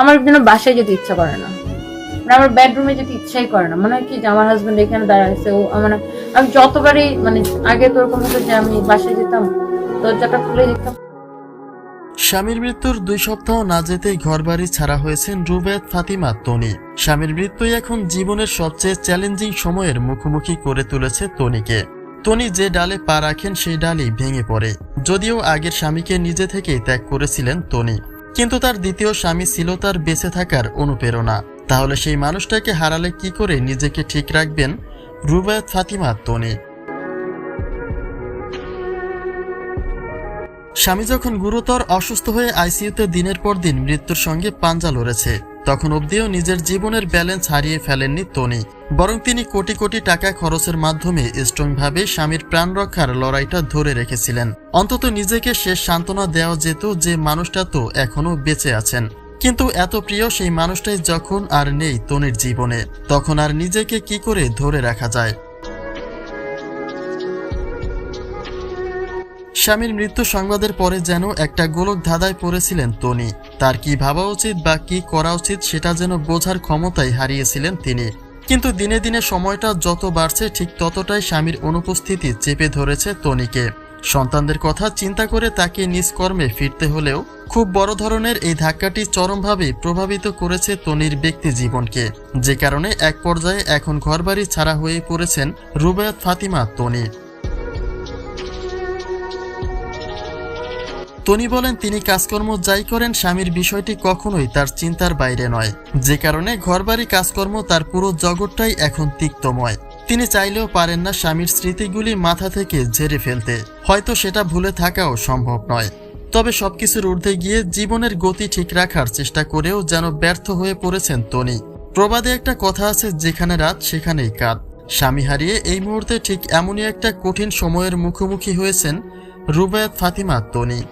আমার যেন বাসায় যেতে ইচ্ছা করে না। মানে আমার বেডরুমে যেতে ইচ্ছাই করে না। মনে হয় কি যে আমার হাজবেন্ড এখানে দাঁড়াইছে ও আমার আমি যতবারই মানে আগে তো ওরকম হতো যে আমি বাসায় যেতাম, দরজাটা খুলে যেতাম স্বামীর মৃত্যুর দুই সপ্তাহ না যেতেই ঘরবাড়ি ছাড়া হয়েছেন রুবেদ ফাতিমা, তনি। স্বামীর মৃত্যুই এখন জীবনের সবচেয়ে চ্যালেঞ্জিং সময়ের মুখোমুখি করে তুলেছে তনিকে। তনি যে ডালে পা রাখেন, সেই ডালই ভেঙে পড়ে। যদিও আগের স্বামীকে নিজে থেকেই ত্যাগ করেছিলেন তনি। কিন্তু তার দ্বিতীয় স্বামী ছিল তার বেঁচে থাকার অনুপ্রেরণা। তাহলে সেই মানুষটাকে হারালে কি করে নিজেকে ঠিক রাখবেন? রুবায়ত ফাতিমা তনি। স্বামী যখন গুরুতর অসুস্থ হয়ে আইসিইউতে দিনের পর দিন মৃত্যুর সঙ্গে পাঞ্জা লড়েছে। তখন অবধিও নিজের জীবনের ব্যালেন্স হারিয়ে ফেলেননি তনি, বরং তিনি কোটি কোটি টাকা খরচের মাধ্যমে স্ট্রংভাবে স্বামীর প্রাণ রক্ষার লড়াইটা ধরে রেখেছিলেন। অন্তত নিজেকে শেষ সান্ত্বনা দেওয়া যেত যে মানুষটা তো এখনও বেঁচে আছেন। কিন্তু এত প্রিয় সেই মানুষটাই যখন আর নেই তনির জীবনে, তখন আর নিজেকে কি করে ধরে রাখা যায়? স্বামীর মৃত্যু সংবাদের পরে যেন একটা গোলক ধাঁধায় পড়েছিলেন তনি। তার কি ভাবা উচিত বা কি করা উচিত সেটা যেন বোঝার ক্ষমতাই হারিয়েছিলেন তিনি। কিন্তু দিনে দিনে সময়টা যত বাড়ছে, ঠিক ততটাই স্বামীর অনুপস্থিতি চেপে ধরেছে তনিকে। সন্তানদের কথা চিন্তা করে তাকে নিজ কর্মে ফিরতে হলেও খুব বড় ধরনের এই ধাক্কাটি চরমভাবে প্রভাবিত করেছে তনির ব্যক্তি জীবনকে। যে কারণে এক পর্যায়ে এখন ঘরবাড়ি ছাড়া হয়ে পড়েছেন রুবায়াত ফাতিমা তনি। তনি বলেন তিনি কাজকর্ম যাই করেন, স্বামীর বিষয়টি কখনোই তার চিন্তার বাইরে নয়। যে কারণে ঘরবাড়ি কাজকর্ম তার পুরো জগৎটাই এখন তিক্তময়। তিনি চাইলেও পারেন না স্বামীর স্মৃতিগুলি মাথা থেকে ঝেড়ে ফেলতে। হয়তো সেটা ভুলে থাকাও সম্ভব নয়। তবে সবকিছুর ঊর্ধ্বে গিয়ে জীবনের গতি ঠিক রাখার চেষ্টা করেও যেন ব্যর্থ হয়ে পড়েছেন তনি প্রবাদে একটা কথা আছে, যেখানে রাত, সেখানেই কাত স্বামী হারিয়ে এই মুহূর্তে ঠিক এমনই একটা কঠিন সময়ের মুখোমুখি হয়েছেন রুবায়াত ফাতিমা তনি